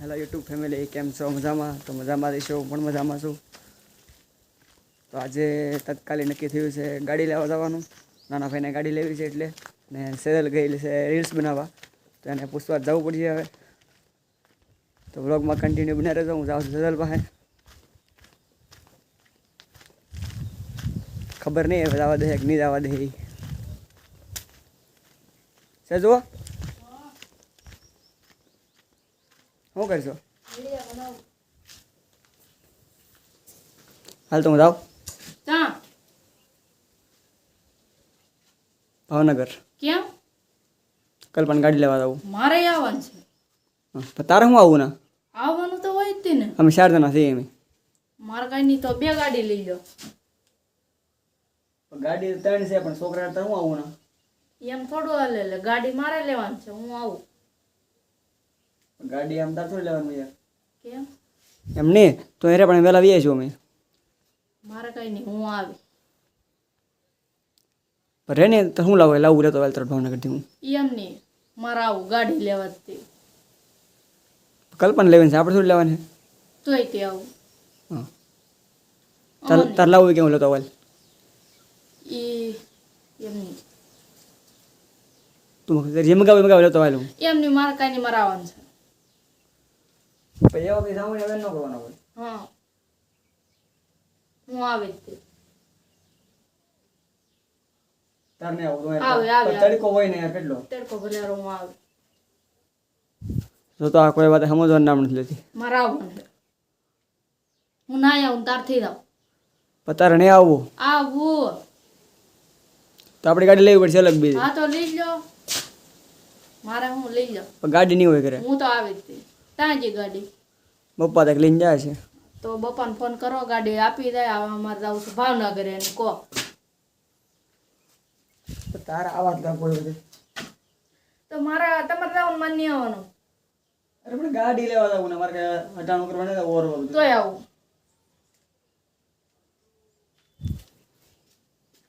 Hello YouTube family, કેમ છો? મજામાં? તો મજામાં રહીશો, હું પણ મજામાં છું. તો આજે તત્કાલી નક્કી થયું છે ગાડી લેવા જવાનું. નાના ભાઈને ગાડી લેવી છે એટલે, ને સેરલ ગયેલી છે રીલ્સ બનાવવા. તો એને પૂછવા જવું પડશે હવે. તો વ્લોગમાં કન્ટિન્યુ બને રહેજો, હું જાઉં છું સેરલ પાસે. ખબર નહીં જવા દે કે નહીં જવા દે. છે જુઓ. શું કરશો? હાલ તો હું જાઉં. ભાવનગર. કેમ? કલ્પના ગાડી લેવા જવું મારે આવવાનું છે. તારે શું આવું ના? આવવાનું તો હોય જ ને. અમે ચાર જણા છીએ અમે. મારે કઈ નહીં તો બે ગાડી લઈ લો. ગાડી ત્રણ છે પણ છોકરા તો હું આવું ના? એમ થોડું હાલે ગાડી મારે લેવાની છે હું આવું. ગાડી આમ તાર થોડી લેવાનું યાર કેમ? એમ નહીં તો એરે પણ વહેલા આવીએ છીએ અમે. મારે કઈ નહીં હું આવી. રે ને તો શું લાવું લાવું રહેતો વેલ તરફ ભાવનગરથી હું. એમ નહીં મારે આવું ગાડી લેવા જ તે. કલ્પના લેવાની છે આપણે થોડી લેવાની છે? તોય તે આવું. હા. તાર તાર લાવવું કેવું લેતો વેલ એ એમ નહીં. તું જેમ ગાવ એમ ગાવ લેતો વેલ હું. એમ નહીં મારે કઈ નહીં મારે આવવાનું છે. પછી એવો કંઈ હવે ન કરવાનો હોય. હા. હું આવી જ તે તાર નહીં આવું તો. આવે, આવે, તડકો હોય ને યાર કેટલો? તડકો ભલે હું આવી. તો તો આ કોઈ વાત સમજવાનું નામ નથી લેતી. મારા આવું હું ના આવું તારથી જાઉં પતાર નહીં આવવું? આવું તો આપણે ગાડી લેવી પડશે અલગ બીજી. હા તો લઈ લો મારે હું લઈ લો ગાડી નહીં હોય ઘરે. હું તો આવી જ છે ગાડી? બપ્પા તક લઈને જાય છે. તો બપાને ફોન કરો ગાડી આપી દે અમારે જવું છે ભાવનગર એને કહો. તારા આવા જ કોઈ બધે તો મારા તમારે જવાનું માન નહીં આવવાનું? અરે પણ ગાડી લેવા જવું ને મારે કઈ અટાણું કરવાનું ઓર તોય આવું.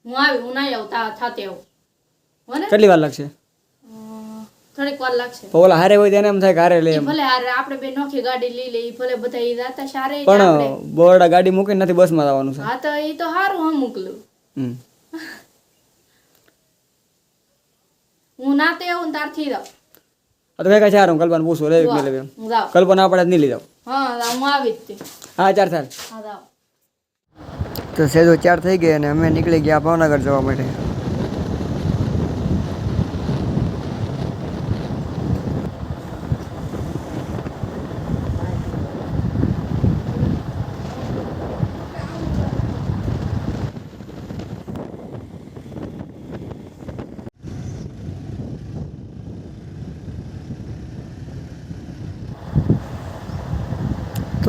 હું આવી હું નહીં આવું થાતે આવું. હો ને કેટલી વાર લાગશે? થોડીક વાર લાગશે. ઓલા હારે હોય તેને એમ થાય કે હારે લે એમ. ભલે હારે આપણે બે નોખી ગાડી લઈ લઈ ભલે બધા ઈ જાતા સારે પણ બોરડા ગાડી મૂકીને નથી બસમાં જવાનું છે. હા તો ઈ તો હારું હું મોકલું. હું નાતે આવું હું તારથી જાઉં. આ તો કઈ કઈ ચાર હું કલ્પના પૂછું લેવી કે લેવી કલ્પના આપણે જ નહીં જાઉં. હા હું આવી જ તે. હા ચાર ચાર હા તો સેજો ચાર થઈ ગઈ અને અમે નીકળી ગયા ભાવનગર જવા માટે.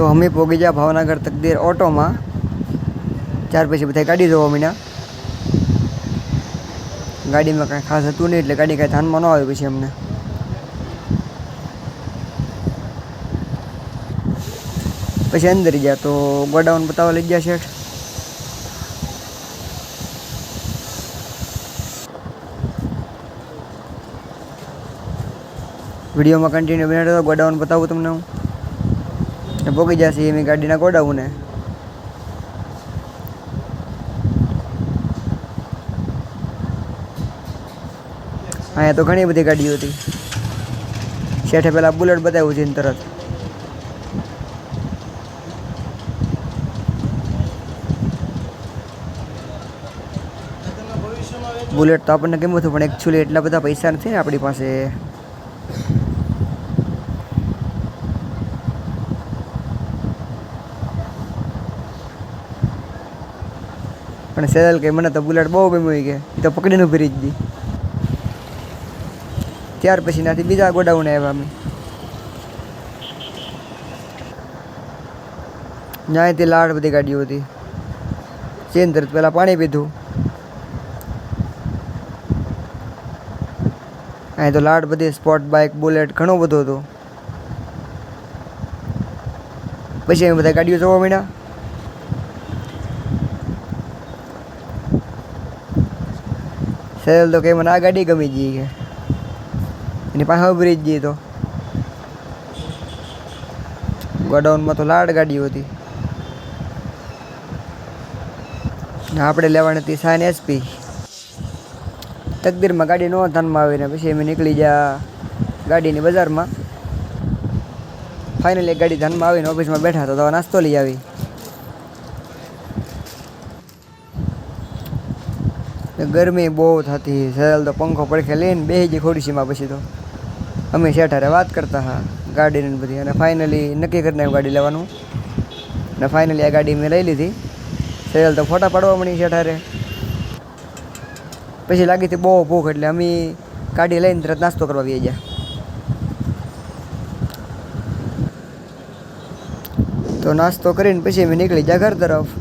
તો અમે પોગી ગયા ભાવનગર તકદીર ઓટોમાં. ત્યાર પછી બધા ગાડી જોવા અમીના ગાડીમાં કાંઈ ખાસ હતું નહીં એટલે ગાડી કાંઈ ધ્યાનમાં ન આવી પછી અમને. પછી અંદર ગયા તો ગોડાઉન બતાવવા લઈ ગયા શેઠ. વિડીયોમાં કન્ટિન્યુ બનાવ્યો ગોડાઉન બતાવું તમને હું. ને પોગી જશે એમ ગાડીના ગોડાઉને. અહીંયા તો ઘણી બધી ગાડીઓ હતી. શેઠે પેલા બુલેટ બતાવ્યું છે તરત. બુલેટ તો આપણને કેમ હતું, પણ એકચ્યુઅલી એટલા બધા પૈસા નથી ને આપણી પાસે. પણ સેદલ કે મને તો બુલેટ બહુ ગમ્યું કે એ તો પકડીને ઊભી જ ગઈ ત્યાર પછી નાથી બીજા ગોડાઉન આવ્યા અમે. ત્યાંથી લાડ બધી ગાડીઓ હતી. ચેન તરત પહેલાં પાણી પીધું. અહીં તો લાડ બધી સ્પોર્ટ બાઇક બુલેટ ઘણું બધું હતું. પછી અમે બધા ગાડીઓ જોવા માંડ્યા. સેલ તો કે મને આ ગાડી ગમી ગઈ કે. એની પાસે ઉભરી જ જઈએ તો. ગોડાઉનમાં તો લાડ ગાડીઓ હતી. આપણે લેવાની હતી સાઈન એસપી તકદીરમાં ગાડી નો ધ્યાનમાં આવીને પછી અમે નીકળી ગયા ગાડીની બજારમાં. ફાઇનલી ગાડી ધ્યાનમાં આવીને ઓફિસમાં બેઠા તો નાસ્તો લઈ આવી. ગરમી બહુ થતી સહેલ તો પંખો પડખે લઈને બેસી જઈ ખોડીસીમાં પછી તો. અમે શેઠારે વાત કરતા હા ગાડીને બધી. અને ફાઇનલી નક્કી કરી નાખ્યું ગાડી લેવાનું. ને ફાઇનલી આ ગાડી મેં લઈ લીધી. સહેલ તો ફોટા પાડવા મળી શેઠારે. પછી લાગી હતી બહુ ભૂખ એટલે અમે ગાડી લઈને તરત નાસ્તો કરવા આવી ગયા. તો નાસ્તો કરીને પછી અમે નીકળી ગયા ઘર તરફ.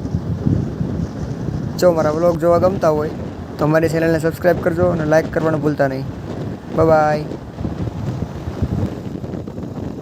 જો મારા બ્લોગ જોવા ગમતા હોય તો અમારી ચેનલને સબસ્ક્રાઈબ કરજો અને લાઈક કરવાનું ભૂલતા નહીં. બાય